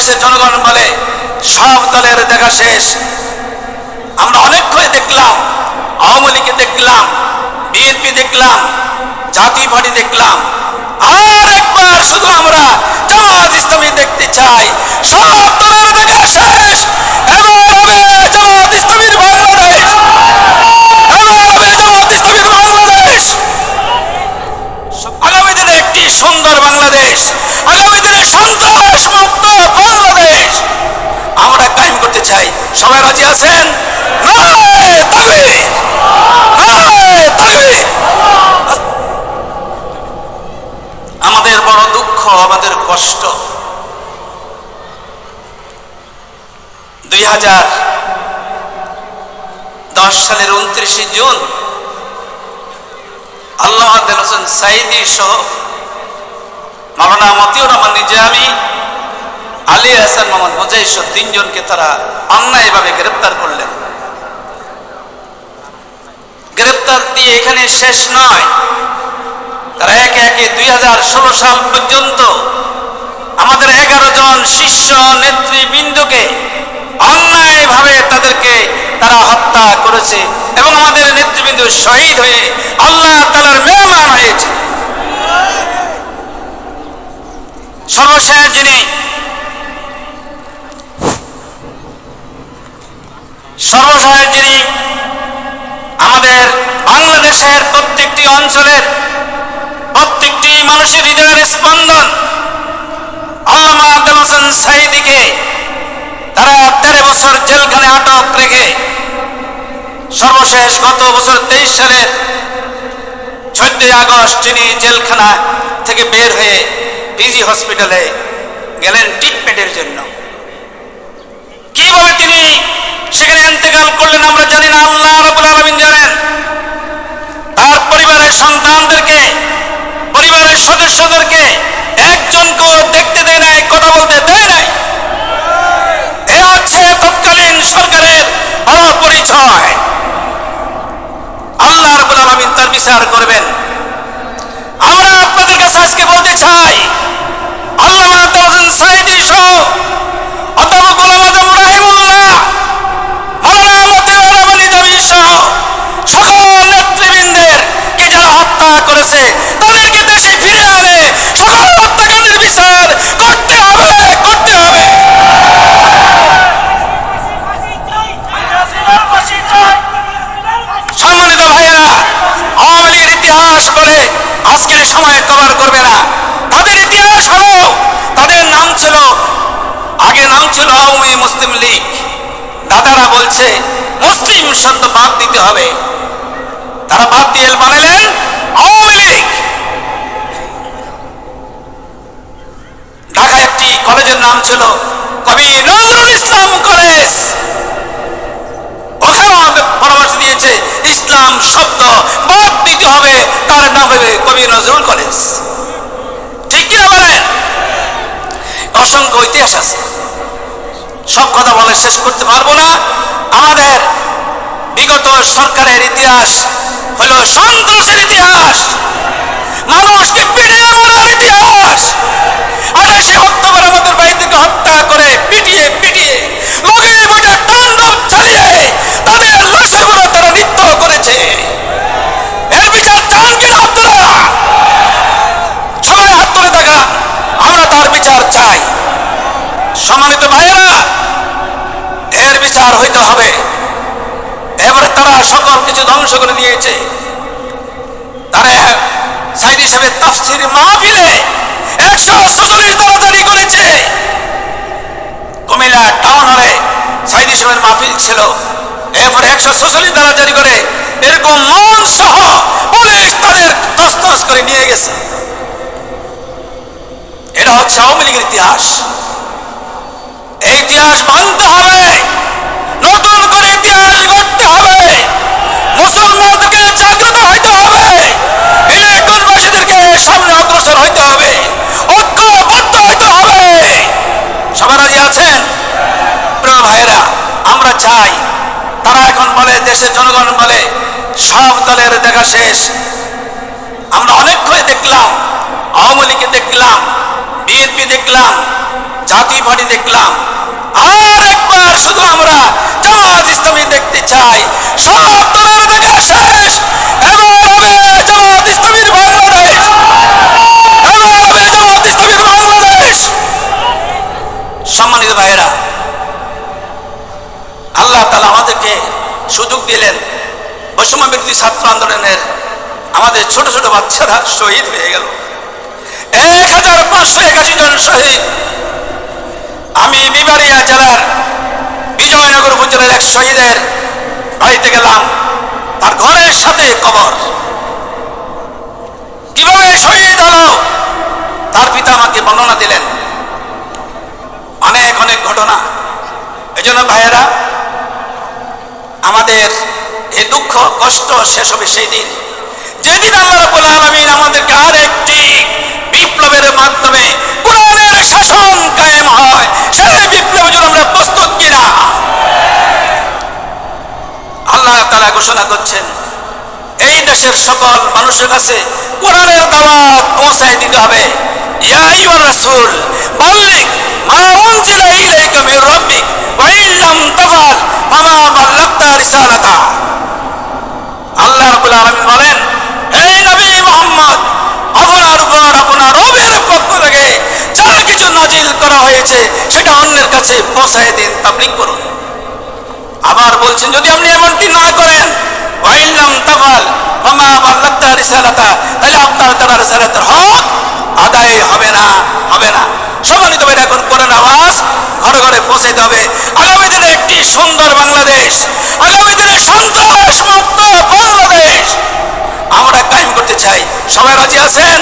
দেশের জনগণ বলে, সব দলের দেখা শেষ। আমরা অনেক করে দেখলাম, আওয়ামী লীগে দেখলাম, বিএনপি দেখলাম, জাতীয় পার্টি দেখলাম। আর একবার শুধু আমরা জামাত ইসলামী দেখতে চাই। সব দলের দেখা শেষ। হবে জামাত ইসলামীর বাংলাদেশ এবার হবে জামাত ইসলামীর বাংলাদেশ আগামী দিনে একটি সুন্দর বাংলাদেশ আগামী দিনে সন্ত্রাস মুক্ত বাংলাদেশ আমরা কায়েম করতে চাই সবাই রাজি আছেন! আমাদের বড় দুঃখ, আমাদের কষ্ট দুই হাজার দশ সালের উনত্রিশে জুন, আল্লাহ হোসেন সাইদি সহ মাওলানা মতিউর রহমান নিজামি আলী হাসান মোহাম্মদ মুজাহিদ তিনজনকে তারা অন্যায়ভাবে গ্রেপ্তার করলেন। গ্রেপ্তার দিয়ে এখানে শেষ নয়। তারা একে একে দুই সাল পর্যন্ত আমাদের এগারো জন শীর্ষ নেতৃবৃন্দকে অন্যায়ভাবে তাদেরকে তারা হত্যা করেছে এবং আমাদের নেতৃবৃন্দ শহীদ হয়ে আল্লাহ তালার মেহমান হয়েছে। সর্বশেষ যিনি সর্বশেষ যিনি আমাদের বাংলাদেশের প্রত্যেকটি অঞ্চলের প্রত্যেকটি মানুষের হৃদয়ের স্পন্দন আল্লামা আব্দুল হোসেন সাইদিকে তারা তেরো বছর জেলখানে আটক রেখে সর্বশেষ গত বছর তেইশ সালের চোদ্দই আগস্ট তিনি জেলখানা থেকে বের হয়ে পিজি হসপিটালে গেলেন ট্রিটমেন্টের জন্য। কীভাবে তিনি সেখানে ইন্তেকাল করলেন। আমরা জানি না, আল্লাহ রাব্বুল আলামিন জানেন, তার পরিবারের সন্তানদেরকে, পরিবারের সদস্যদেরকে একজনকেও দেখতে দেয় নাই, কথা বলতে দেয় নাই। হচ্ছে তৎকালীন সরকারের বড় পরিচয়। আল্লাহ রাব্বুল আলামিন তার বিচার করবেন। আমরা আপনাদের কাছে আজকে বলতে চাই, আল্লাহ সাইদি অধ্যাপক গোলাম আজম রাহিমুল্লাহ মাওলানা মতিউর রহমান নিজামী সহ সকল নেতৃবৃন্দের কে যারা হত্যা তাদেরকে দেশে ফিরে আনে সকল হত্যাকাণ্ডের বিচার করতে হবে করতে হবে। সম্মানিত ভাইয়েরা আওয়ামী ইতিহাস বলে আজকে সময় কভার করবে না। তাদের ইতিহাস হলো তাদের নাম ছিল, আগে নাম ছিল আওয়ামী মুসলিম লীগ। দাদারা বলছে, মুসলিম শব্দ বাদ দিতে হবে। তারা বাদ দিয়ে বানালেন আওয়ামী লীগ ঢাকা একটি কলেজের নাম ছিল কবি নজরুল ইসলাম কলেজ ওখানেও পরামর্শ দিয়েছে। ইসলাম শব্দ বাদ দিতে হবে। তার নাম হবে কবি নজরুল কলেজ ঠিক কিনা বলেন? অসংখ্য ইতিহাস আছে। সব কথা বলে শেষ করতে পারব না। আমাদের বিগত সরকারের ইতিহাস হলো সন্ত্রাসের ইতিহাস। মানুষকে পিটিয়ে মারার ইতিহাস। আঠাশে অক্টোবর আমাদের বাড়ি থেকে হত্যা করে পিটিয়ে পিটিয়ে লোকের মধ্যে তাণ্ডব চালিয়ে তাদের লাশের উপরে তারা নৃত্য করেছে এর বিচার চান কিনা আপনারা সবাই হাত তুলে দেখান আমরা তার বিচার চাই সম্মানিত ভাইয়েরা, এর বিচার হইতে হবে। এবারে তারা সকল কিছু ধ্বংস করে দিয়েছে। তারা তাফসির মাহফিলে করেছে। কুমিল্লা মাহফিল ছিল। এরপরে একশো দ্বারা জারি করে এরকম মন সহ পুলিশ তাদের তস্তস করে নিয়ে গেছে। এটা হচ্ছে আওয়ামী লীগের ইতিহাস। ইতিহাস মানতে হবে। নতুন করে ইতিহাস গড়তে হবে। মুসলমানদেরকে জাগ্রত হইতে হবে। ইলেকট্রনবাসীদেরকে সামনে অগ্রসর হইতে হবে। ঐক্যবদ্ধ হইতে হবে। সবার রাজি আছেন? প্রিয় ভাইরা আমরা চাই তারা এখন বলে, দেশের জনগণ বলে, সব দলের দেখা শেষ। আমরা অনেক হয়ে দেখলাম, আওয়ামী লীগকে দেখলাম। বিএনপি দেখলাম, জাতীয় পার্টি দেখলাম। আর শুধু আমরা জামাত ইসলামী দেখতে চাই। শেষ জামাত ইসলামীর বাংলাদেশ। জামাত ইসলামীর বাংলাদেশ। সম্মানিত ভাইয়েরা, আল্লাহ তালা আমাদেরকে সুযোগ দিলেন বৈষম্য ছাত্র আন্দোলনের আমাদের ছোট ছোট বাচ্চারা শহীদ হয়ে গেল। এক হাজার পাঁচশো একাশি জন শহীদ। আমি বিবাড়িয়া জেলার বিজয়নগর উপজেলার এক শহীদের বাড়িতে গেলাম তার ঘরের সাথে কবর। কীভাবে শহীদ হলো? তার পিতা আমাকে বর্ণনা দিলেন। অনেক অনেক ঘটনা। এই জন্য ভাইয়েরা, আমাদের এই দুঃখ, কষ্ট শেষ হবে সেই দিন। যেদিন আল্লাহ রাব্বুল আলামিন আমাদেরকে আর একটি বিপ্লবের মাধ্যমে কোরআনের শাসন কায়েম হয় সেই বিপ্লবের জন্য আমরা প্রস্তুত কিনা? আল্লাহ তারা ঘোষণা করছেন, এই দেশের সকল মানুষের কাছে কোরআনের দাওয়াত পৌঁছায় দিতে হবে। ইয়া আইয়ুহার রাসূল বাল্লিগ মা উনজিলা ইলাইকা মির রাব্বিক ওয়া ইন লাম তাফআল ফামা বাল্লাগতা রিসালাতা আল্লাহ রাব্বুল আলামিন বলেন এই নবী মুহাম্মদ আপনার উপর আপনার রবের পক্ষ থেকে যা কিছু নাজিল করা হয়েছে সেটা অন্যের কাছে পৌঁছায় দিন, তাবলীগ করুন। আবার বলছেন যদি আপনি এমনটি না করেন ঘরে ঘরে পৌঁছাইতে হবে। আগামী দিনে একটি সুন্দর বাংলাদেশ, আগামী দিনে সন্ত্রাস মুক্ত বাংলাদেশ আমরা কায়েম করতে চাই। সবাই রাজি আছেন?